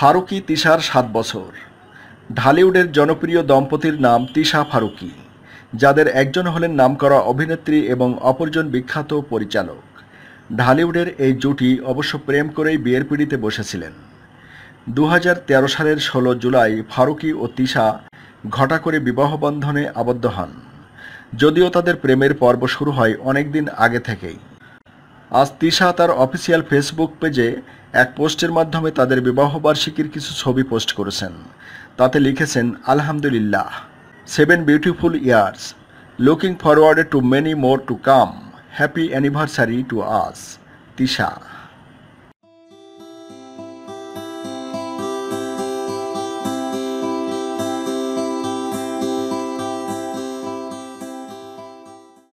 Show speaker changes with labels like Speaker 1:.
Speaker 1: ফারুকি তিশার সাত বছর। ঢালিউডের জনপ্রিয় দম্পতির নাম তিশা ফারুকি, যাদের একজন হলেন নামকরা অভিনেত্রী এবং অপরজন বিখ্যাত পরিচালক। ঢালিউডের এই জুটি অবশ্য প্রেম করেই বিয়ের পিড়িতে বসেছিলেন। দু হাজার তেরো সালের ষোলো জুলাই ফারুকি ও তিশা ঘটা করে বিবাহ বন্ধনে আবদ্ধ হন। যদিও তাদের প্রেমের পর্ব শুরু হয় অনেক দিন আগে থেকেই। আজ তিশা তার অফিসিয়াল ফেসবুক পেজে এক পোস্টের মাধ্যমে তাদের বিবাহবার্ষিকীর কিছু ছবি পোস্ট করেছেন। তাতে লিখেছেন, আলহামদুলিল্লাহ seven beautiful years looking forward to many more to come happy anniversary to us Tisha